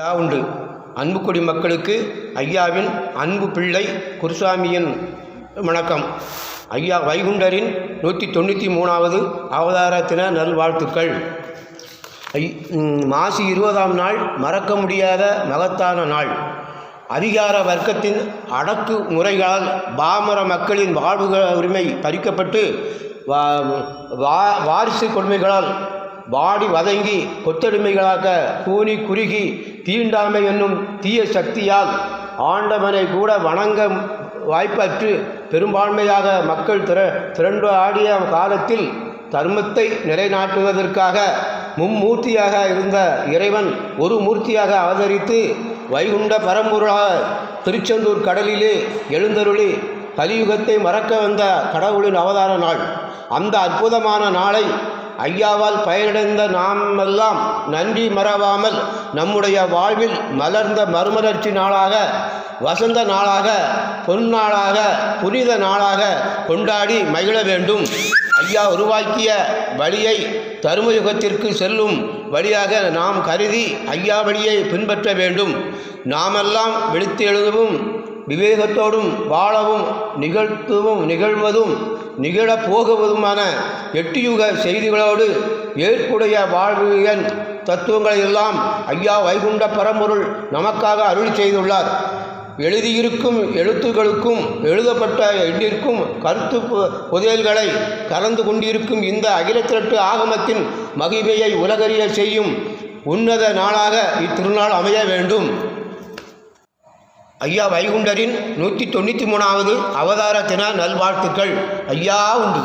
விழா உண்டு. அன்புக்குடி மக்களுக்கு ஐயாவின் அன்பு பிள்ளை குருசாமியின் வணக்கம். ஐயா வைகுண்டரின் நூற்றி தொண்ணூற்றி மூணாவது அவதாரத்தின நல்வாழ்த்துக்கள். ஐ மாசி இருபதாம் நாள் மறக்க முடியாத மகத்தான நாள். அதிகார வர்க்கத்தின் அடக்கு முறைகளால் பாமர மக்களின் வாழ்வுகள் உரிமை பறிக்கப்பட்டு வா வா- வாரிசு கொடுமைகளால் வாடி வதங்கி கொத்தடிமைகளாக கூனி குறுகி தீண்டாமை என்னும் தீய சக்தியால் ஆண்டவனை கூட வணங்க வாய்ப்பற்று பெரும்பான்மையாக மக்கள் திர திரண்டு ஆடிய காலத்தில் தர்மத்தை நிலைநாட்டுவதற்காக மும்மூர்த்தியாக இருந்த இறைவன் ஒரு மூர்த்தியாக அவதரித்து வைகுண்ட பரம்பொருளாக திருச்செந்தூர் கடலிலே எழுந்தருளி கலியுகத்தை மறக்க வந்த கடவுளின் அவதார நாள். அந்த அற்புதமான நாளை ஐயாவால் பயனடைந்த நாமெல்லாம் நன்றி மறவாமல் நம்முடைய வாழ்வில் மலர்ந்த மறுமலர்ச்சி நாளாக வசந்த நாளாக பொன்னாளாக புனித நாளாக கொண்டாடி மகிழ வேண்டும். ஐயா உருவாக்கிய வழியை தருமயுகத்திற்கு செல்லும் வழியாக நாம் கருதி ஐயா வழியை பின்பற்ற வேண்டும். நாமெல்லாம் விழித்து எழுதவும் விவேகத்தோடும் வாழவும் நிகழ்த்துவும் நிகழ்வதும் நிகழப் போகுவதுமான எட்டியுக செய்திகளோடு ஏற்புடைய வாழ்வியன் தத்துவங்களை எல்லாம் ஐயா வைகுண்ட பரம்பொருள் நமக்காக அருள் செய்துள்ளார். எழுதியிருக்கும் எழுத்துக்களுக்கும் எழுதப்பட்ட எண்ணிற்கும் கருத்து பு- புதையல்களை கலந்து கொண்டிருக்கும் இந்த அகிலத்திரட்டு ஆகமத்தின் மகிமையை உலகறிய செய்யும் உன்னத நாளாக இத்திருநாள் அமைய வேண்டும். ஐயா வைகுண்டரின் நூற்றி தொண்ணூற்றி மூணாவது அவதார தின நல்வாழ்த்துக்கள். ஐயா உண்டு.